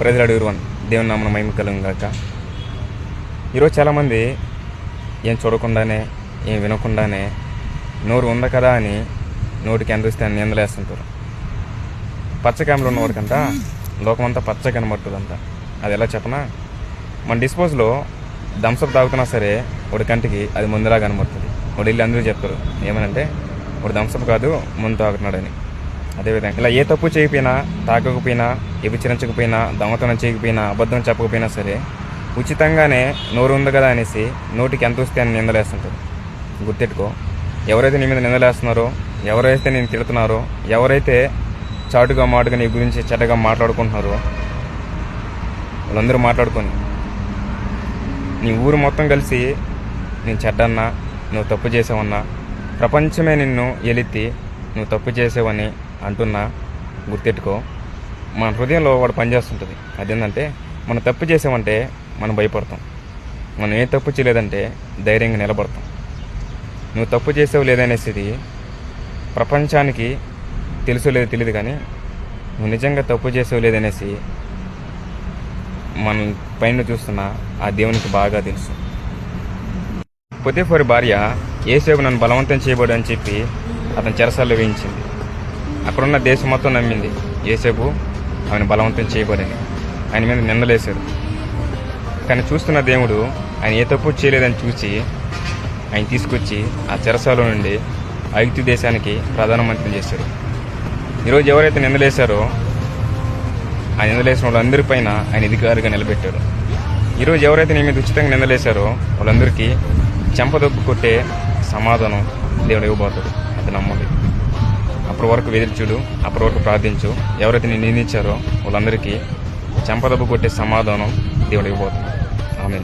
ప్రజలు అడుగురు దేవుని నామన మహిమ కలుగు కాక ఈరోజు చాలామంది ఏం చూడకుండానే ఏం వినకుండానే నోరు ఉంది కదా అని నోటికి అందరిస్తే అన్ని నిందలేస్తుంటారు. పచ్చకాయలు ఉన్నవాడికంట లోకమంతా పచ్చ కనబడుతుందంట. అది ఎలా చెప్పనా? మన డిస్పోజ్లో థమ్స్అప్ తాగుతున్నా సరే వాడి కంటికి అది ముందులా కనబడుతుంది. వాడు వెళ్ళి అందరూ చెప్తారు ఏమనంటే వాడు థమ్స్అప్ కాదు ముందు తాగుతున్నాడని. అదేవిధంగా ఇలా ఏ తప్పు చేయకపోయినా తాగకపోయినా వ్యభిచరించకపోయినా దొంగతనం చేయకపోయినా అబద్ధం చెప్పకపోయినా సరే ఉచితంగానే నోరు ఉంది కదా అనేసి నోటికి ఎంత వస్తే అని నిందలేస్తుంటారు. గుర్తెట్టుకో ఎవరైతే నీ మీద నిందలేస్తున్నారో ఎవరైతే నేను తిడుతున్నారో ఎవరైతే చాటుగా మాటుగా నీ గురించి చెడ్డగా మాట్లాడుకుంటున్నారో వాళ్ళందరూ మాట్లాడుకొని నీ ఊరు మొత్తం కలిసి నేను చెడ్డన్నా నువ్వు తప్పు చేసావన్నా ప్రపంచమే నిన్ను ఎలిత్తి నువ్వు తప్పు చేసేవని అంటున్నా గుర్తెట్టుకో. మన హృదయంలో వాడు పనిచేస్తుంటుంది. అదేంటంటే మనం తప్పు చేసామంటే మనం భయపడతాం. మనం ఏ తప్పు చేయలేదంటే ధైర్యంగా నిలబడతాం. నువ్వు తప్పు చేసావు లేదనేసి ప్రపంచానికి తెలుసు లేదో తెలియదు కానీ నువ్వు నిజంగా తప్పు చేసావు లేదనేసి మన పైన చూస్తున్న ఆ దేవునికి బాగా తెలుసు. పొద్దుఫోరి భార్య ఏసేపు నన్ను బలవంతం చేయబడు అని చెప్పి అతను చెరసాల్లో వేయించింది. అక్కడున్న దేశం మొత్తం నమ్మింది. ఏసేపు ఆమెను బలవంతం చేయబడని ఆయన మీద నిందలేశారు. కానీ చూస్తున్న దేవుడు ఆయన ఏ తప్పు చేయలేదని చూసి ఆయన తీసుకొచ్చి ఆ చెరసాల నుండి ఐగుప్తు దేశానికి ప్రధానమంత్రిని చేశారు. ఈరోజు ఎవరైతే నిందలేశారో ఆ నిందలేసిన వాళ్ళందరిపైన ఆయన అధికారిగా నిలబెట్టారు. ఈరోజు ఎవరైతే నీ మీద ఉచితంగా నిందలేశారో వాళ్ళందరికీ చెంపదొప్పు కొట్టే సమాధానం దేవుడు ఇవ్వబోతాడు. అది నమ్మాలి అప్పటి వరకు వెదిర్చుడు అప్పటి వరకు ప్రార్థించు. ఎవరైతే నేను నిందించారో వాళ్ళందరికీ చెంపదబ్బు కొట్టే సమాధానం దేవుడికి పోతుంది. ఆమె